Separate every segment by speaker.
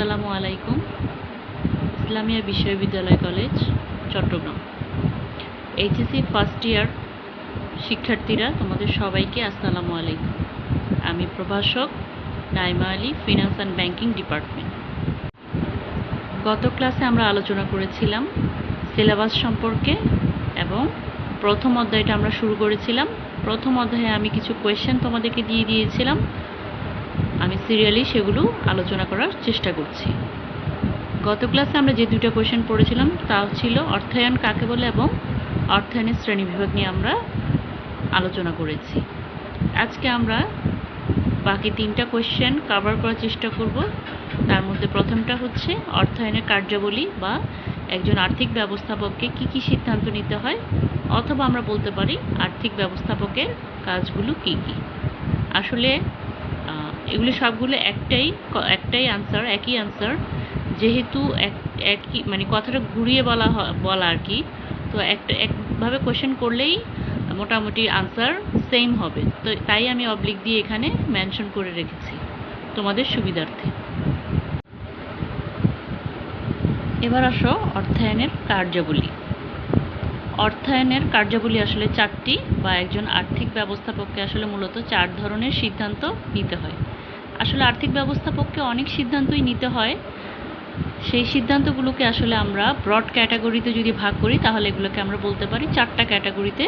Speaker 1: আসসালামু আলাইকুম। ইসলামিয়া বিশ্ববিদ্যালয় college, Chittagong. HSC first year শিক্ষার্থীরা, তোমাদের সবাইকে আসসালামু আলাইকুম। আমি প্রভাষক Naima Ali finance and banking department গত ক্লাসে আমরা আলোচনা করেছিলাম সিলেবাস সম্পর্কে এবং প্রথম অধ্যায়টা আমরা শুরু করেছিলাম। প্রথম অধ্যায়ে আমি কিছু কোয়েশ্চেন তোমাদেরকে দিয়ে দিয়েছিলাম। আমি সিরিয়ালি সেগুলো আলোচনা করার চেষ্টা করছি। গত ক্লাসে আমরা যে দুটো কোয়েশ্চেন পড়েছিলাম তা ছিল অর্থায়ন কাকে বলে এবং অর্থায়নের শ্রেণি বিভাগ নিয়ে আমরা আলোচনা করেছি। আজকে আমরা বাকি তিনটা কোয়েশ্চেন কভার করার চেষ্টা করব। তার মধ্যে প্রথমটা হচ্ছে অর্থায়নের কার্যাবলী বা একজন আর্থিক ব্যবস্থাপককে কি কি সিদ্ধান্ত নিতে হয়, অথবা আমরা বলতে পারি আর্থিক ব্যবস্থাপকের কাজগুলো কি কি। আসলে এগুলি সবগুলো একটাই একটাই আনসার একই আনসার যেহেতু এক, একই মানে কথাটা ঘুরিয়ে বলা বলা আর কি। তো একটা একভাবে কোশ্চেন করলেই মোটামুটি আনসার সেম হবে। তো তাই আমি অবলিক দিয়ে এখানে মেনশন করে রেখেছি তোমাদের সুবিধার্থে। এবার আসো অর্থায়নের কার্যাবলী। অর্থায়নের কার্যাবলী আসলে চারটি বা একজন আর্থিক ব্যবস্থাপককে আসলে মূলত চার ধরনের সিদ্ধান্ত নিতে হয়। আসলে আর্থিক ব্যবস্থাপককে অনেক সিদ্ধান্তই নিতে হয়। সেই সিদ্ধান্তগুলোকে আসলে আমরা ব্রড ক্যাটাগরিতে যদি ভাগ করি, তাহলে এগুলোকে আমরা বলতে পারি চারটা ক্যাটাগরিতে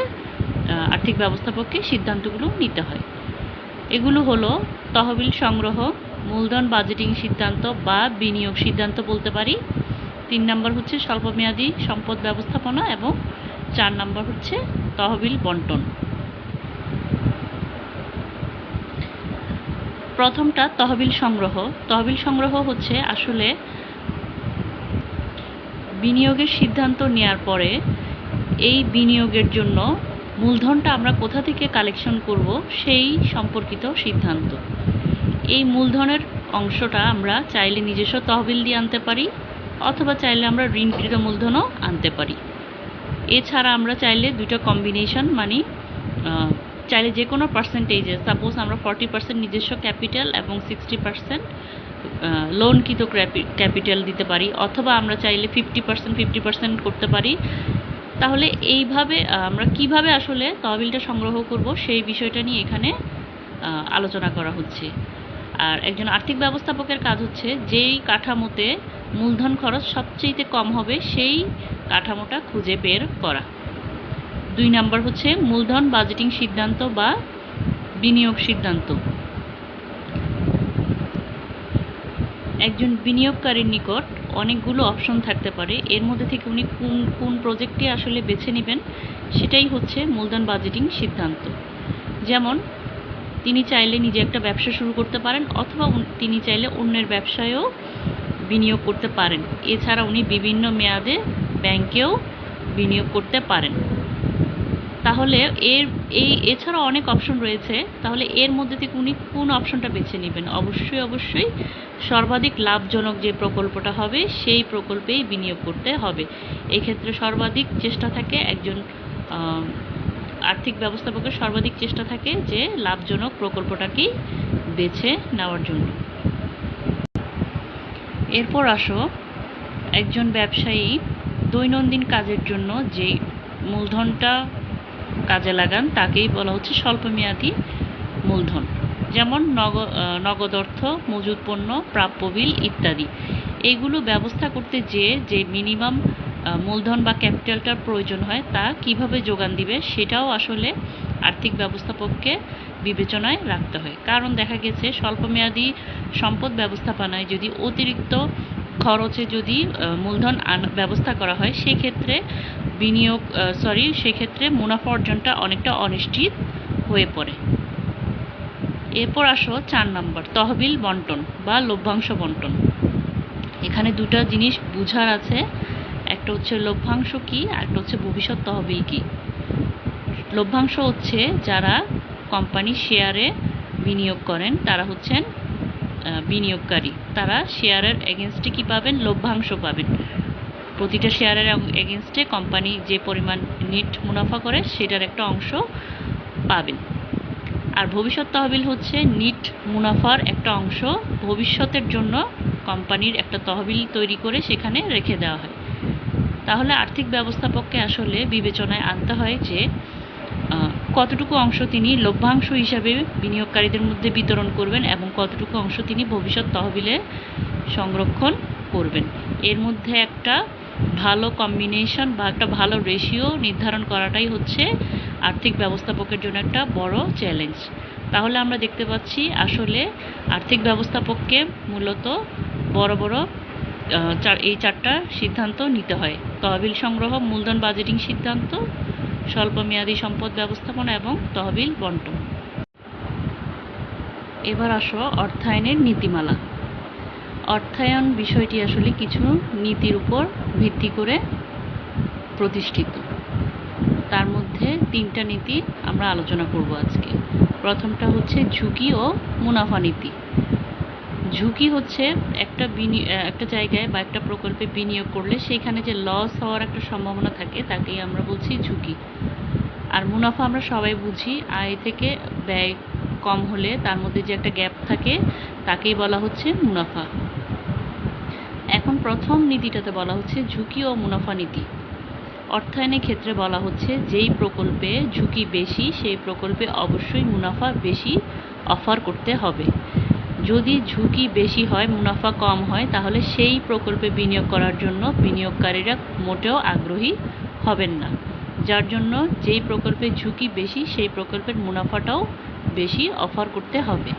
Speaker 1: আর্থিক ব্যবস্থাপককে সিদ্ধান্তগুলো নিতে হয়। এগুলো হলো তহবিল সংগ্রহ, মূলধন বাজেটিং সিদ্ধান্ত বা বিনিয়োগ সিদ্ধান্ত বলতে পারি। তিন নম্বর হচ্ছে স্বল্পমেয়াদী সম্পদ ব্যবস্থাপনা এবং চার নম্বর হচ্ছে তহবিল বন্টন। প্রথমটা তহবিল সংগ্রহ। তহবিল সংগ্রহ হচ্ছে আসলে বিনিয়োগের সিদ্ধান্ত নেওয়ার পরে এই বিনিয়োগের জন্য মূলধনটা আমরা কোথা থেকে কালেকশন করব সেই সম্পর্কিত সিদ্ধান্ত। এই মূলধনের অংশটা আমরা চাইলে নিজস্ব তহবিল দিয়ে আনতে পারি অথবা চাইলে আমরা ঋণকৃত মূলধনও আনতে পারি। এছাড়া আমরা চাইলে দুটো কম্বিনেশন মানে চাইলে যে কোনো পার্সেন্টেজে সাপোজ আমরা ফর্টি পার্সেন্ট নিজস্ব ক্যাপিটাল এবং সিক্সটি পার্সেন্ট লোনকৃত ক্যাপিটাল দিতে পারি, অথবা আমরা চাইলে ফিফটি পার্সেন্ট ফিফটি পার্সেন্ট করতে পারি। তাহলে এইভাবে আমরা কীভাবে আসলে তহবিলটা সংগ্রহ করব সেই বিষয়টা নিয়ে এখানে আলোচনা করা হচ্ছে। আর একজন আর্থিক ব্যবস্থাপকের কাজ হচ্ছে যেই কাঠামোতে মূলধন খরচ সবচেয়ে কম হবে, সেই কাঠামোটা খুঁজে বের করা। দুই নাম্বার হচ্ছে মূলধন বাজেটিং সিদ্ধান্ত বা বিনিয়োগ সিদ্ধান্ত। একজন বিনিয়োগকারীর নিকট অনেকগুলো অপশন থাকতে পারে। এর মধ্যে থেকে উনি কোন কোন প্রজেক্টটি আসলে বেছে নেবেন, সেটাই হচ্ছে মূলধন বাজেটিং সিদ্ধান্ত। যেমন, তিনি চাইলে নিজে একটা ব্যবসা শুরু করতে পারেন অথবা তিনি চাইলে অন্যের ব্যবসায়ও বিনিয়োগ করতে পারেন। এছাড়া উনি বিভিন্ন মেয়াদে ব্যাংকেও বিনিয়োগ করতে পারেন। তাহলে এর, এই এছাড়া অনেক অপশন রয়েছে। তাহলে এর মধ্যে থেকে উনি কোন অপশনটা বেছে নেবেন? অবশ্যই অবশ্যই সর্বাধিক লাভজনক যে প্রকল্পটা হবে, সেই প্রকল্পেই বিনিয়োগ করতে হবে। এক্ষেত্রে সর্বাধিক চেষ্টা থাকে একজন আর্থিক ব্যবস্থাপকের সর্বাধিক চেষ্টা থাকে যে লাভজনক প্রকল্পটাকেই বেছে নেওয়ার জন্য। এরপর আসো, একজন ব্যবসায়ী দৈনন্দিন কাজের জন্য যে মূলধনটা কাজে লাগান তাকেই বলা হচ্ছে স্বল্পমেয়াদী মূলধন। যেমন নগ আহ, নগদ অর্থ মজুদ পণ্য প্রাপ্য বিল ইত্যাদি। এগুলো ব্যবস্থা করতে যে যে মিনিমাম মূলধন বা ক্যাপিটালটার প্রয়োজন হয় তা কীভাবে যোগান দিবে সেটাও আসলে আর্থিক ব্যবস্থাপককে বিবেচনায় রাখতে হয়। কারণ দেখা গেছে স্বল্পমেয়াদী সম্পদ ব্যবস্থাপনায় যদি অতিরিক্ত খরচে যদি মূলধন ব্যবস্থা করা হয় সেক্ষেত্রে বিনিয়োগ সরি সেক্ষেত্রে মুনাফা অর্জনটা অনেকটা অনিশ্চিত হয়ে পড়ে। এরপর আসো চার নম্বর, তহবিল বন্টন বা লভ্যাংশ বন্টন। এখানে দুটো জিনিস বুঝার আছে, একটা হচ্ছে লভ্যাংশ কি একটা হচ্ছে ভবিষ্যৎ তহবিল কি। লভ্যাংশ হচ্ছে যারা কোম্পানি শেয়ারে বিনিয়োগ করেন, তারা হচ্ছেন বিনিয়োগকারী। তারা শেয়ারের এগেনস্টে কি পাবেন? লভ্যাংশ পাবেন। প্রতিটা শেয়ারের এগেনস্টে কোম্পানি যে পরিমাণ নেট মুনাফা করে, সেটার একটা অংশ পাবেন। আর ভবিষ্যৎ তহবিল হচ্ছে নিট মুনাফার একটা অংশ। ভবিষ্যতের জন্য কোম্পানির একটা তহবিল তৈরি করে সেখানে রেখে দেওয়া হয়। তাহলে আর্থিক ব্যবস্থাপককে আসলে বিবেচনায় আনতে হয় যে কতটুকু অংশ তিনি লভ্যাংশ হিসাবে বিনিয়োগকারীদের মধ্যে বিতরণ করবেন এবং কতটুকু অংশ তিনি ভবিষ্যৎ তহবিলে সংরক্ষণ করবেন। এর মধ্যে একটা ভালো কম্বিনেশন বা একটা ভালো রেশিও নির্ধারণ করাটাই হচ্ছে আর্থিক ব্যবস্থাপকের জন্য একটা বড় চ্যালেঞ্জ তাহলে আমরা দেখতে পাচ্ছি আসলে আর্থিক ব্যবস্থাপককে মূলত বড় বড় চার- এই চারটা সিদ্ধান্ত নিতে হয়। তহবিল সংগ্রহ, মূলধন বাজেটিং সিদ্ধান্ত স্বল্পমেয়াদী সম্পদ ব্যবস্থাপনা এবং তহবিল বন্টন। এবার আসো অর্থায়নের নীতিমালা। অর্থায়ন বিষয়টি আসলে কিছু নীতির উপর ভিত্তি করে প্রতিষ্ঠিত। তার মধ্যে তিনটা নীতি আমরা আলোচনা করব আজকে। প্রথমটা হচ্ছে ঝুঁকি ও মুনাফা নীতি। ঝুঁকি হচ্ছে একটা বিনি- একটা জায়গায় বা একটা প্রকল্পে বিনিয়োগ করলে সেখানে যে লস হওয়ার একটা সম্ভাবনা থাকে, তাকেই আমরা বলছি ঝুঁকি। আর মুনাফা আমরা সবাই বুঝি, আয় থেকে ব্যয় কম হলে তার মধ্যে যে একটা গ্যাপ থাকে, তাকেই বলা হচ্ছে মুনাফা। এখন প্রথম নীতিটাতে বলা হচ্ছে ঝুঁকি ও মুনাফা নীতি। অর্থায়নের ক্ষেত্রে বলা হচ্ছে যেই প্রকল্পে ঝুঁকি বেশি, সেই প্রকল্পে অবশ্যই মুনাফা বেশি অফার করতে হবে। যদি ঝুঁকি বেশি হয়, মুনাফা কম হয়, তাহলে সেই প্রকল্পে বিনিয়োগ করার জন্য বিনিয়োগকারীরা মোটেও আগ্রহী হবেন না। যার জন্য যেই প্রকল্পে ঝুঁকি বেশি, সেই প্রকল্পের মুনাফাটাও বেশি অফার করতে হবে।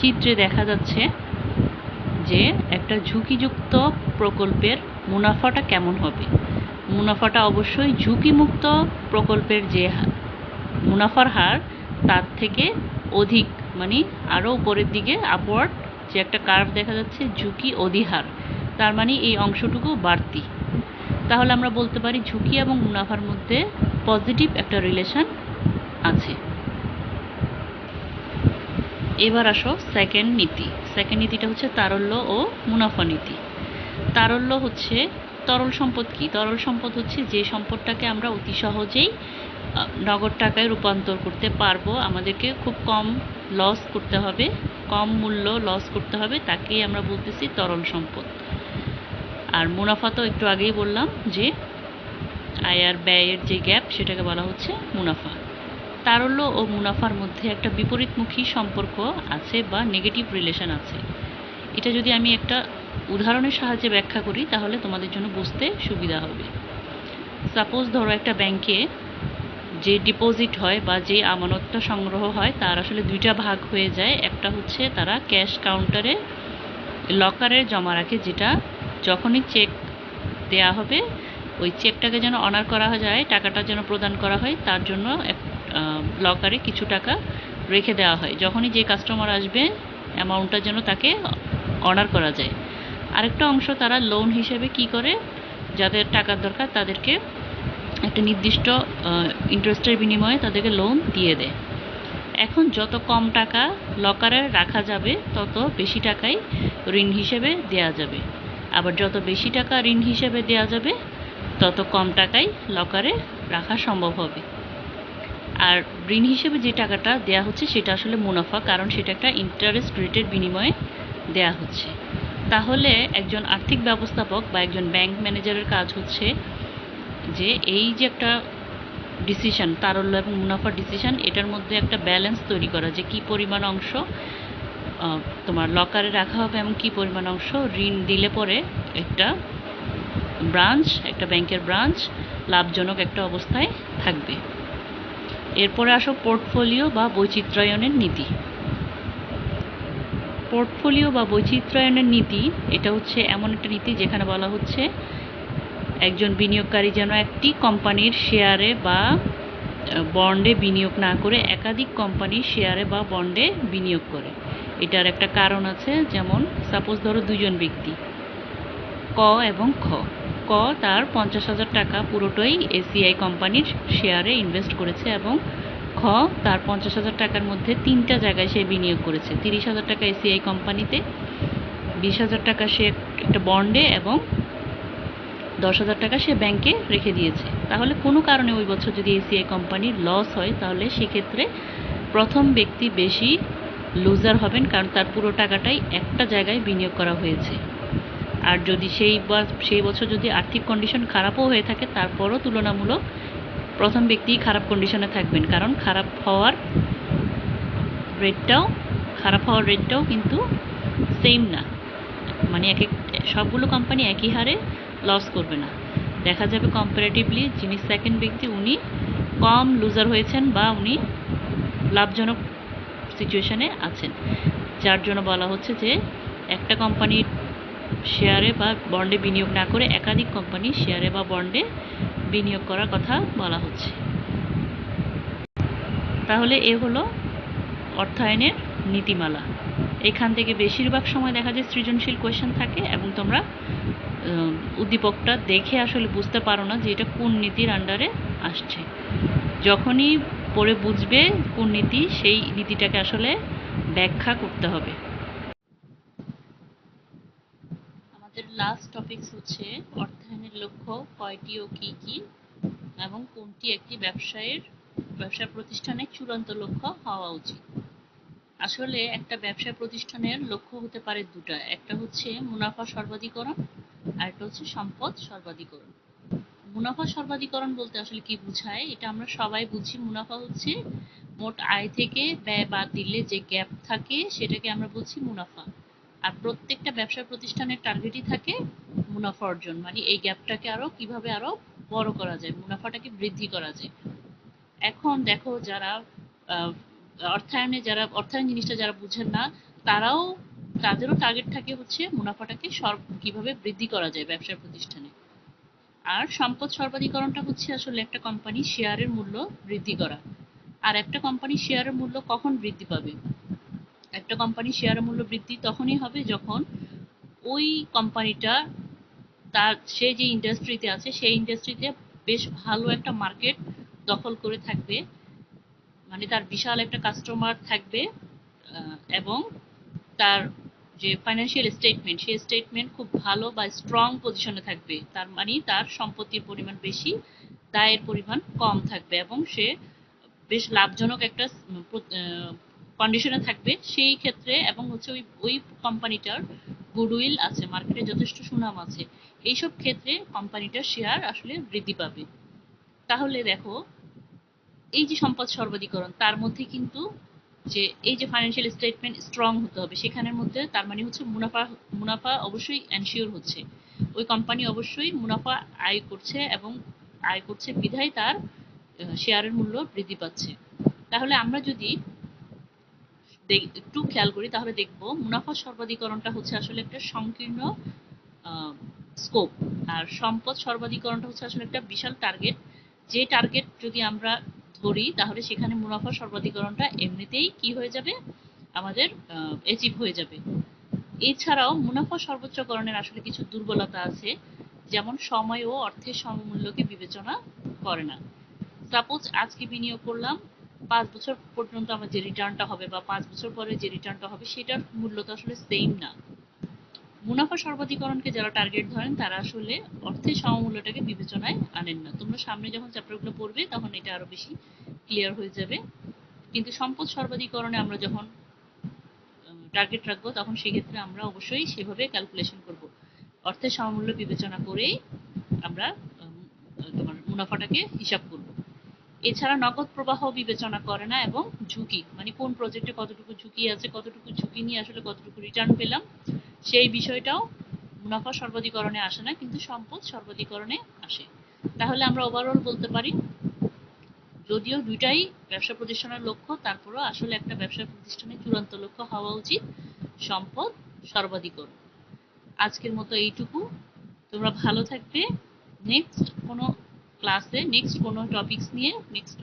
Speaker 1: চিত্রে দেখা যাচ্ছে যে একটা ঝুঁকিযুক্ত প্রকল্পের মুনাফাটা কেমন হবে। মুনাফাটা অবশ্যই ঝুঁকিমুক্ত প্রকল্পের যে মুনাফার হার, তার থেকে অধিক মানে আরও উপরের দিকে আপওয়ার্ড যে একটা কার্ভ দেখা যাচ্ছে, ঝুঁকি অধিহার। তার মানে এই অংশটুকু বাড়তি। তাহলে আমরা বলতে পারি ঝুঁকি এবং মুনাফার মধ্যে পজিটিভ একটা রিলেশন আছে। এবার আসো সেকেন্ড নীতি। সেকেন্ড নীতিটা হচ্ছে তারল্য ও মুনাফা নীতি। তারল্য হচ্ছে তরল সম্পদ কি? তরল সম্পদ হচ্ছে যে সম্পদটাকে আমরা অতি সহজেই নগদ টাকায় রূপান্তর করতে পারব। আমাদেরকে খুব কম লস করতে হবে, কম মূল্য লস করতে হবে, তাকেই আমরা বলতেছি তরল সম্পদ। আর মুনাফা তো একটু আগেই বললাম যে আয় আর ব্যয়ের যে গ্যাপ সেটাকে বলা হচ্ছে মুনাফা। তারল্য ও মুনাফার মধ্যে একটা বিপরীতমুখী সম্পর্ক আছে বা নেগেটিভ রিলেশন আছে। এটা যদি আমি একটা উদাহরণের সাহায্যে ব্যাখ্যা করি, তাহলে তোমাদের জন্য বুঝতে সুবিধা হবে। সাপোজ ধরো একটা ব্যাংকে যে ডিপোজিট হয় বা যে আমানতটা সংগ্রহ হয়, তার আসলে দুইটা ভাগ হয়ে যায়। একটা হচ্ছে তারা ক্যাশ কাউন্টারে লকারে জমা রাখে, যেটা যখনই চেক দেয়া হবে, ওই চেকটাকে যেন অনার করা যায়, টাকাটা যেন প্রদান করা হয়, তার জন্য এক লকারে কিছু টাকা রেখে দেওয়া হয়। যখনই যে কাস্টমার আসবে অ্যামাউন্টটা যেন তাকে অর্ডার করা যায়। আরেকটা অংশ তারা লোন হিসেবে কি করে? যাদের টাকার দরকার, তাদেরকে একটা নির্দিষ্ট ইন্টারেস্টের বিনিময়ে তাদেরকে লোন দিয়ে দেয়। এখন যত কম টাকা লকারে রাখা যাবে, তত বেশি টাকাই ঋণ হিসেবে দেয়া যাবে। আবার যত বেশি টাকা ঋণ হিসেবে দেয়া যাবে, তত কম টাকাই লকারে রাখা সম্ভব হবে। আর ঋণ হিসেবে যে টাকাটা দেয়া হচ্ছে সেটা আসলে মুনাফা, কারণ সেটা একটা ইন্টারেস্ট রেটের বিনিময়ে দেয়া হচ্ছে। তাহলে একজন আর্থিক ব্যবস্থাপক বা একজন ব্যাংক ম্যানেজারের কাজ হচ্ছে যে এই যে একটা ডিসিশন তারল্য এবং মুনাফার ডিসিশন এটার মধ্যে একটা ব্যালেন্স তৈরি করা যে কি পরিমাণ অংশ তোমার লকারে রাখা হবে এবং কি পরিমাণ অংশ ঋণ দিলে পরে একটা ব্রাঞ্চ একটা ব্যাংকের ব্রাঞ্চ লাভজনক একটা অবস্থায় থাকবে। এরপরে আসো পোর্টফোলিও বা বৈচিত্র্যায়নের নীতি। পোর্টফোলিও বা বৈচিত্র্যায়নের নীতি, এটা হচ্ছে এমন একটা নীতি যেখানে বলা হচ্ছে একজন বিনিয়োগকারী যেন একটি কোম্পানির শেয়ারে বা বন্ডে বিনিয়োগ না করে একাধিক কোম্পানির শেয়ারে বা বন্ডে বিনিয়োগ করে। এটার একটা কারণ আছে, যেমন সাপোজ ধরো দুজন ব্যক্তি, ক এবং খ। ক তার পঞ্চাশ হাজার টাকা পুরোটাই এসিআই কোম্পানির শেয়ারে ইনভেস্ট করেছে এবং খ তার পঞ্চাশ হাজার টাকার মধ্যে তিনটা জায়গায় সে বিনিয়োগ করেছে। তিরিশ হাজার টাকা এসিআই কোম্পানিতে, বিশ হাজার টাকা সে একটা বন্ডে এবং দশ হাজার টাকা সে ব্যাংকে রেখে দিয়েছে। তাহলে কোনো কারণে ওই বছর যদি এসিআই কোম্পানির লস হয়, তাহলে সেক্ষেত্রে প্রথম ব্যক্তি বেশি লুজার হবেন, কারণ তার পুরো টাকাটাই একটা জায়গায় বিনিয়োগ করা হয়েছে। আর যদি সেই বা- সেই বছর যদি আর্থিক কন্ডিশন খারাপও হয়ে থাকে, তারপরও তুলনামূলক প্রথম ব্যক্তিই খারাপ কন্ডিশনে থাকবেন। কারণ খারাপ হওয়ার রেটটাও খারাপ হওয়ার রেটটাও কিন্তু সেম না। মানে এক এক, সবগুলো কোম্পানি একই হারে লস করবে না। দেখা যাবে কম্পারেটিভলি যিনি সেকেন্ড ব্যক্তি, উনি কম লুজার হয়েছেন বা উনি লাভজনক সিচুয়েশনে আছেন। যার জন্য বলা হচ্ছে যে একটা কোম্পানির শেয়ারে বা বন্ডে বিনিয়োগ না করে একাধিক কোম্পানি শেয়ারে বা বন্ডে বিনিয়োগ করার কথা বলা হচ্ছে। তাহলে এ হলো অর্থায়নের নীতিমালা। এখান থেকে বেশিরভাগ সময় দেখা যায় সৃজনশীল কোয়েশ্চেন থাকে এবং তোমরা উদ্দীপকটা দেখে আসলে বুঝতে পারো না যে এটা কোন নীতির আন্ডারে আসছে। যখনই পড়ে বুঝবে কোন নীতি, সেই নীতিটাকে আসলে ব্যাখ্যা করতে হবে আমাদের লাস্ট টপিকস হচ্ছে অর্থায়নের লক্ষ্য কয়টি ও কি কি এবং কোনটি একটি ব্যবসায়ের, ব্যবসা প্রতিষ্ঠানের চূড়ান্ত লক্ষ্য হওয়া উচিত। আসলে একটা ব্যবসা প্রতিষ্ঠানের লক্ষ্য হতে পারে দুটা। একটা হচ্ছে মুনাফা সর্বাধিকরণ, আর একটা হচ্ছে সম্পদ সর্বাধিকরণ। মুনাফা সর্বাধিকরণ বলতে আসলে কি বোঝায়? এটা আমরা সবাই বুঝি। মুনাফা হচ্ছে মোট আয় থেকে ব্যয় বাদ দিলে যে গ্যাপ থাকে, সেটাকে আমরা বলছি মুনাফা। আর প্রত্যেকটা ব্যবসা প্রতিষ্ঠানের টার্গেটই থাকে মুনাফা অর্জন মানে এই গ্যাপটাকে আরও কীভাবে আরও বড় করা যায়, মুনাফাটাকে বৃদ্ধি করা যায়। এখন দেখো যারা অর্থায়নে যারা, অর্থায়ন জিনিসটা যারা বুঝেন না, তারাও তাদেরও টার্গেট থাকে হচ্ছে মুনাফাটাকে সর্ব কীভাবে বৃদ্ধি করা যায় ব্যবসা প্রতিষ্ঠানে। আর সম্পদ সর্বাধিকরণটা হচ্ছে আসলে একটা কোম্পানি শেয়ারের মূল্য বৃদ্ধি করা। আর একটা কোম্পানি শেয়ারের মূল্য কখন বৃদ্ধি পাবে? একটা কোম্পানি শেয়ার মূল্য বৃদ্ধি তখনই হবে যখন ওই কোম্পানিটা তার, সে যে ইন্ডাস্ট্রিতে আছে, সেই ইন্ডাস্ট্রিতে বেশ ভালো একটা মার্কেট দখল করে থাকবে। মানে তার বিশাল একটা কাস্টমার থাকবে এবং তার যে ফাইন্যান্সিয়াল স্টেটমেন্ট সেই স্টেটমেন্ট খুব ভালো বা স্ট্রং পজিশনে থাকবে। তার মানে তার সম্পত্তির পরিমাণ বেশি, দায়ের পরিমাণ কম থাকবে, এবং সে বেশ লাভজনক একটা কন্ডিশনে থাকবে, সেই ক্ষেত্রে এবং হচ্ছে ওই ওই কোম্পানিটার গুডউইল আছে মার্কেটে যথেষ্ট সুনাম আছে, এইসব ক্ষেত্রে কোম্পানিটার শেয়ার আসলে বৃদ্ধি পাবে। তাহলে দেখো, এই যে সম্পদ সর্বাধিকরণ, তার মধ্যে কিন্তু যে, এই যে ফাইন্যান্সিয়াল স্টেটমেন্ট স্ট্রং হতে হবে, সেখানের মধ্যে তার মানে হচ্ছে মুনাফা মুনাফা অবশ্যই এনশিওর হচ্ছে। ওই কোম্পানি অবশ্যই মুনাফা আয় করছে এবং আয় করছে বিধায় তার শেয়ারের মূল্য বৃদ্ধি পাচ্ছে। তাহলে আমরা যদি একটু খেয়াল করি, তাহলে দেখব। মুনাফা সর্বাধিকরণটা হচ্ছে আসলে একটা সংকীর্ণ স্কোপ আর সম্পদ সর্বাধিকরণটা হচ্ছে আসলে একটা বিশাল টার্গেট যে টার্গেট যদি আমরা ধরি, তাহলে সেখানে মুনাফা সর্বাধিকরণটা এমনিতেই কি হয়ে যাবে? আমাদের অ্যাচিভ হয়ে যাবে। এছাড়াও মুনাফা সর্বোচ্চকরণের আসলে কিছু দুর্বলতা আছে। যেমন সময় ও অর্থের সমমূল্যকে বিবেচনা করে না। সাপোজ আজকে বিনিয়োগ করলাম পাঁচ বছর পর্যন্ত আমার যে রিটার্নটা হবে বা পাঁচ বছর পরে যে রিটার্নটা হবে, সেটার মূল্য তো আসলে সেম না। মুনাফা সর্বাধিকরণকে যারা টার্গেট ধরেন, তারা আসলে অর্থের সমমূল্যটাকে বিবেচনায় আনেন না। তোমরা সামনে যখন চ্যাপ্টারগুলো পড়বে, তখন এটা আরও বেশি ক্লিয়ার হয়ে যাবে। কিন্তু সম্পদ সর্বাধিকরণে আমরা যখন টার্গেট রাখব, তখন সেক্ষেত্রে আমরা অবশ্যই সেভাবে ক্যালকুলেশন করব। অর্থের সমমূল্য বিবেচনা করেই আমরা তোমার মুনাফাটাকে হিসাব করব। এছাড়া নগদ প্রবাহ বিবেচনা করে না এবং ঝুঁকি মানে কোন প্রজেক্টে কতটুকু ঝুঁকি আছে, কতটুকু ঝুঁকি নিয়ে আসলে কতটুকু রিটার্ন পেলাম, সেই বিষয়টাও মুনাফা সর্বাধিকরণে আসে না, কিন্তু সম্পদ সর্বাধিকরণে আসে। তাহলে আমরা ওভারঅল বলতে পারি, যদিও দুইটাই ব্যবসা প্রতিষ্ঠানের লক্ষ্য, তারপরেও আসলে একটা ব্যবসা প্রতিষ্ঠানের চূড়ান্ত লক্ষ্য হওয়া উচিত, সম্পদ সর্বাধিকরণ। আজকের মতো এইটুকু। তোমরা ভালো থাকবে। নেক্সট কোনো ক্লাসে নেক্সট কোনো টপিকস নিয়ে নেক্সট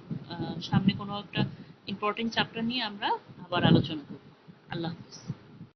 Speaker 1: সামনে কোনো একটা ইম্পর্টেন্ট চ্যাপ্টার নিয়ে আমরা আবার আলোচনা করব। আল্লাহ হাফিজ।